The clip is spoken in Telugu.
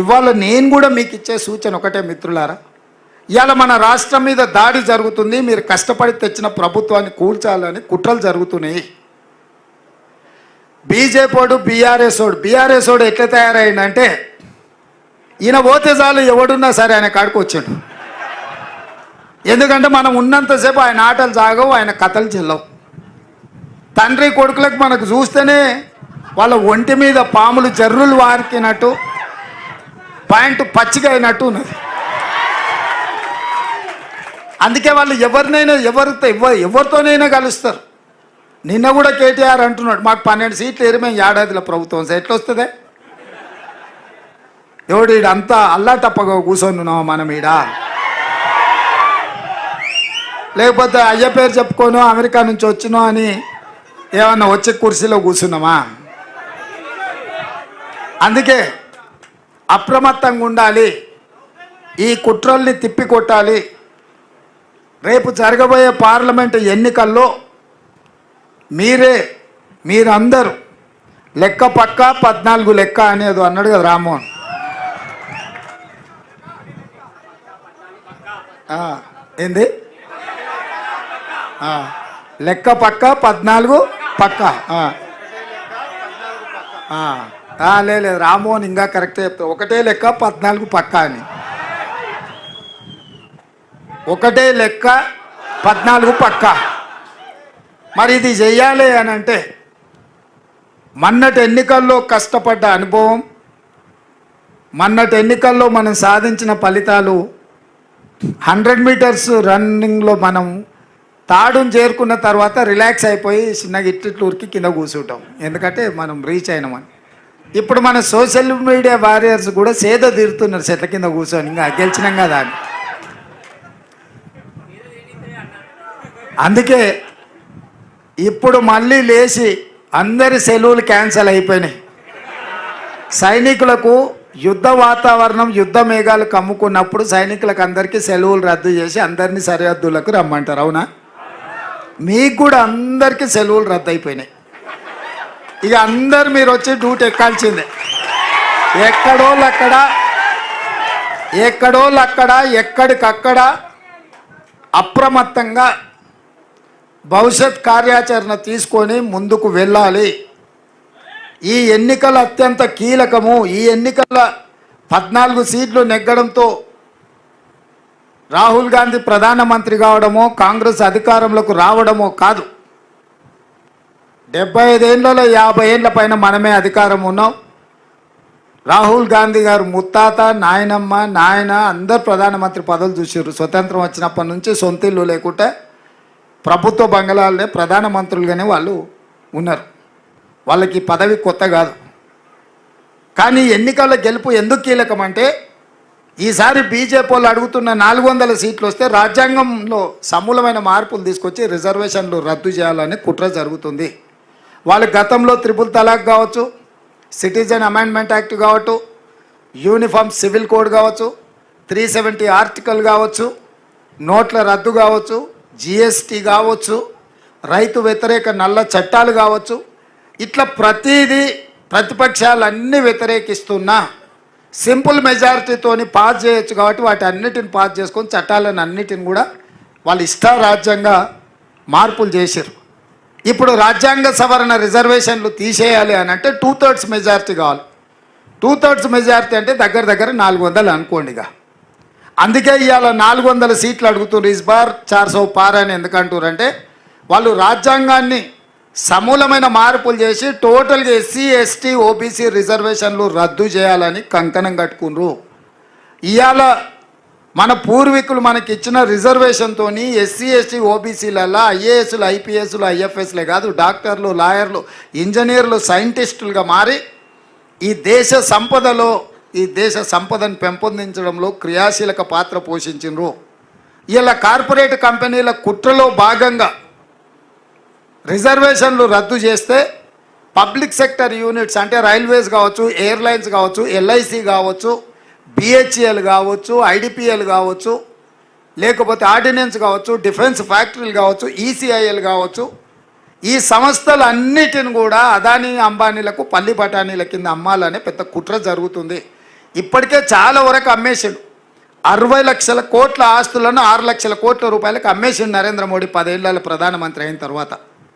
ఇవాళ నేను కూడా మీకు ఇచ్చే సూచన ఒకటే మిత్రులారా. ఇవాళ మన రాష్ట్రం మీద దాడి జరుగుతుంది మీరు కష్టపడి తెచ్చిన ప్రభుత్వాన్ని కూల్చాలని కుట్రలు జరుగుతున్నాయి. బీజేపోడు బీఆర్ఎస్ఓడు బీఆర్ఎస్ఓడు ఎట్లా తయారైందంటే ఈయన పోతే చాలు ఎవడున్నా సరే ఆయన కాడికి వచ్చాడు. ఎందుకంటే మనం ఉన్నంతసేపు ఆయన ఆటలు సాగవు ఆయన కథలు చెల్లవు. తండ్రి కొడుకులకు మనకు చూస్తేనే వాళ్ళ ఒంటి మీద పాములు జర్రులు వారికినట్టు పాయింట్ పచ్చిగా అయినట్టు ఉన్నది. అందుకే వాళ్ళు ఎవరినైనా ఎవరితో ఎవ- ఎవరితోనైనా కలుస్తారు. నిన్న కూడా కేటీఆర్ అంటున్నాడు మాకు పన్నెండు సీట్లు ఏరి మేము ఏడాదిలో ప్రభుత్వం ఎట్లా వస్తుందే ఎవడు ఈడంతా అల్లాటప్పగా తప్పగా ఉన్నావా మనం ఈడ? లేకపోతే అయ్య పేరు చెప్పుకోను అమెరికా నుంచి వచ్చినో అని ఏమన్నా వచ్చి కుర్చీలో కూర్చున్నామా? అందుకే అప్రమత్తంగా ఉండాలి. ఈ కుట్రల్ని తిప్పికొట్టాలి. రేపు జరగబోయే పార్లమెంటు ఎన్నికల్లో మీరే మీరందరూ లెక్క పక్క పద్నాలుగు లెక్క అనేది అన్నాడు కదా రామ్మోహన్. ఏంది? లెక్క పక్క పద్నాలుగు పక్క లేదు రామ్మోహన్ ఇంకా కరెక్టే చెప్తా ఒకటే లెక్క పద్నాలుగు పక్క అని. ఒకటే లెక్క పద్నాలుగు పక్క. మరి ఇది చెయ్యాలి అని అంటే మన్నటి ఎన్నికల్లో కష్టపడ్డ అనుభవం మన్నటి ఎన్నికల్లో మనం సాధించిన ఫలితాలు హండ్రెడ్ మీటర్స్ రన్నింగ్లో మనం తాడును చేరుకున్న తర్వాత రిలాక్స్ అయిపోయి చిన్నగా ఇట్లూరికి కింద కూర్చుంటాం. ఎందుకంటే మనం రీచ్ అయినామని ఇప్పుడు మన సోషల్ మీడియా వారియర్స్ కూడా సేద తీరుతున్నారు చెట్ల కింద కూర్చొని. ఇంకా గెలిచినాం కదా అని. అందుకే ఇప్పుడు మళ్ళీ లేచి అందరి సెలవులు క్యాన్సిల్ అయిపోయినాయి. సైనికులకు యుద్ధ వాతావరణం యుద్ధ మేఘాలు కమ్ముకున్నప్పుడు సైనికులకు అందరికీ సెలవులు రద్దు చేసి అందరినీ సరిహద్దులకు రమ్మంటారు. అవునా? మీకు కూడా అందరికీ సెలవులు రద్దు అయిపోయినాయి. ఇక అందరు మీరు వచ్చి డ్యూటీ ఎక్కాల్సిందే. ఎక్కడోళ్ళు అక్కడ ఎక్కడోళ్ళు అక్కడ ఎక్కడికక్కడ అప్రమత్తంగా భవిష్యత్ కార్యాచరణ తీసుకొని ముందుకు వెళ్ళాలి. ఈ ఎన్నికలు అత్యంత కీలకము. ఈ ఎన్నికల పద్నాలుగు సీట్లు నెగ్గడంతో రాహుల్ గాంధీ ప్రధానమంత్రి కావడమో కాంగ్రెస్ అధికారంలోకి రావడమో కాదు. డెబ్బై ఐదేళ్ళలో యాభై ఏళ్ళ పైన మనమే అధికారం ఉన్నాం. రాహుల్ గాంధీ గారు ముత్తాత నాయనమ్మ నాయన అందరు ప్రధానమంత్రి పదవులు చూసారు స్వతంత్రం వచ్చినప్పటి నుంచి సొంత ఇల్లు లేకుంటే ప్రభుత్వ బంగళాలనే ప్రధానమంత్రులుగానే వాళ్ళు ఉన్నారు. వాళ్ళకి పదవి కొత్త కాదు. కానీ ఎన్నికల గెలుపు ఎందుకు కీలకం అంటే ఈసారి బీజేపీ వాళ్ళు అడుగుతున్న నాలుగు వందల సీట్లు వస్తే రాజ్యాంగంలో సమూలమైన మార్పులు తీసుకొచ్చి రిజర్వేషన్లు రద్దు చేయాలని కుట్ర జరుగుతుంది. వాళ్ళు గతంలో త్రిపుల్ తలాక్ కావచ్చు సిటిజన్ అమెండ్మెంట్ యాక్ట్ కావచ్చు యూనిఫామ్ సివిల్ కోడ్ కావచ్చు త్రీ సెవెంటీ ఆర్టికల్ కావచ్చు నోట్ల రద్దు కావచ్చు జిఎస్టీ కావచ్చు రైతు వ్యతిరేక నల్ల చట్టాలు కావచ్చు ఇట్లా ప్రతిదీ ప్రతిపక్షాలన్నీ వ్యతిరేకిస్తున్నా సింపుల్ మెజారిటీతోని పాస్ చేయొచ్చు కాబట్టి వాటి అన్నిటిని పాస్ చేసుకొని చట్టాలను అన్నిటిని కూడా వాళ్ళు ఇష్టారాజ్యంగా మార్పులు చేశారు ఇప్పుడు రాజ్యాంగ సవరణ రిజర్వేషన్లు తీసేయాలి అని అంటే టూ థర్డ్స్ మెజారిటీ కావాలి. టూ థర్డ్స్ మెజారిటీ అంటే దగ్గర దగ్గర నాలుగు వందలు అనుకోండి ఇక. అందుకే ఇవాళ నాలుగు వందల సీట్లు అడుగుతున్నారు ఇస్బార్ చార్సో పార్ అని ఎందుకంటారంటే వాళ్ళు రాజ్యాంగాన్ని సమూలమైన మార్పులు చేసి టోటల్గా ఎస్సీ ఎస్టీ ఓబీసీ రిజర్వేషన్లు రద్దు చేయాలని కంకణం కట్టుకున్నారు. ఇవాళ మన పూర్వీకులు మనకి ఇచ్చిన రిజర్వేషన్తో ఎస్సీ ఎస్టీ ఓబీసీలలో ఐఏఎస్లు ఐపీఎస్లు ఐఎఫ్ఎస్లే కాదు డాక్టర్లు లాయర్లు ఇంజనీర్లు సైంటిస్టులుగా మారి ఈ దేశ సంపదలో ఈ దేశ సంపదను పెంపొందించడంలో క్రియాశీలక పాత్ర పోషించినరు. ఇలా కార్పొరేట్ కంపెనీల కుట్రలో భాగంగా రిజర్వేషన్లు రద్దు చేస్తే పబ్లిక్ సెక్టర్ యూనిట్స్ అంటే రైల్వేస్ కావచ్చు ఎయిర్లైన్స్ కావచ్చు ఎల్ఐసి కావచ్చు బిహెచ్ఎల్ కావచ్చు ఐడిపిఎల్ కావచ్చు లేకపోతే ఆర్డినెన్స్ కావచ్చు డిఫెన్స్ ఫ్యాక్టరీలు కావచ్చు ఈసీఐఎల్ కావచ్చు. ఈ సంస్థలన్నిటిని కూడా అదానీ అంబానీలకు పల్లి బఠానీల కింద అమ్మాలనే పెద్ద కుట్ర జరుగుతుంది. ఇప్పటికే చాలా వరకు అమ్మేసిండు. అరవై లక్షల కోట్ల ఆస్తులను ఆరు లక్షల కోట్ల రూపాయలకు అమ్మేసిండు నరేంద్ర మోడీ పదేళ్ళ ప్రధానమంత్రి అయిన తర్వాత.